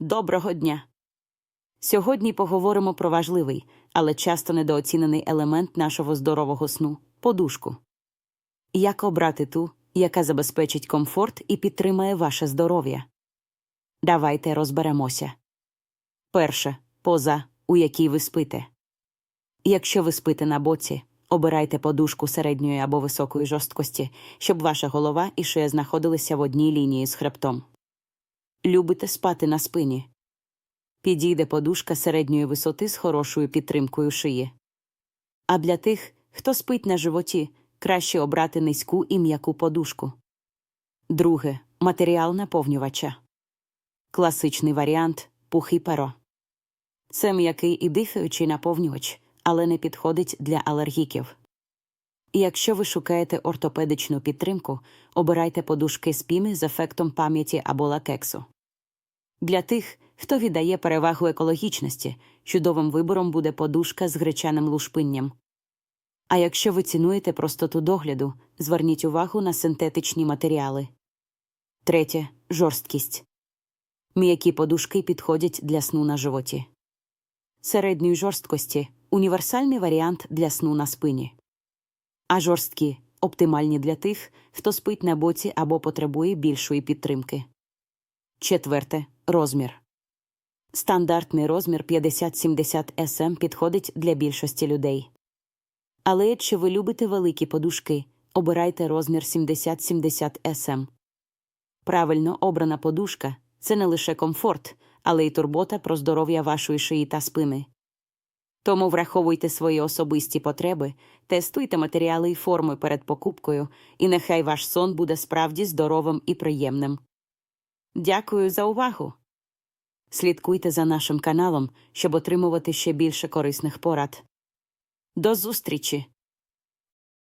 Доброго дня! Сьогодні поговоримо про важливий, але часто недооцінений елемент нашого здорового сну подушку. Як обрати ту, яка забезпечить комфорт і підтримає ваше здоров'я? Давайте розберемося. Перше поза, у якій ви спите. Якщо ви спите на боці, обирайте подушку середньої або високої жорсткості, щоб ваша голова і шия знаходилися в одній лінії з хребтом. Любите спати на спині. Підійде подушка середньої висоти з хорошою підтримкою шиї. А для тих, хто спить на животі, краще обрати низьку і м'яку подушку. Друге матеріал наповнювача. Класичний варіант пух і перо. Це м'який і дихаючий наповнювач, але не підходить для алергіків. Якщо ви шукаєте ортопедичну підтримку, обирайте подушки з піми з ефектом пам'яті або латексу. Для тих, хто віддає перевагу екологічності, чудовим вибором буде подушка з гречаним лушпинням. А якщо ви цінуєте простоту догляду, зверніть увагу на синтетичні матеріали. Третє жорсткість. М'які подушки підходять для сну на животі. Середньої жорсткості універсальний варіант для сну на спині. А жорсткі оптимальні для тих, хто спить на боці або потребує більшої підтримки. Четверте розмір. Стандартний розмір 50-70 см підходить для більшості людей. Але якщо ви любите великі подушки, обирайте розмір 70-70 см. Правильно обрана подушка це не лише комфорт, але й турбота про здоров'я вашої шиї та спини. Тому враховуйте свої особисті потреби, тестуйте матеріали і форми перед покупкою, і нехай ваш сон буде справді здоровим і приємним. Дякую за увагу. Слідкуйте за нашим каналом, щоб отримувати ще більше корисних порад. До зустрічі!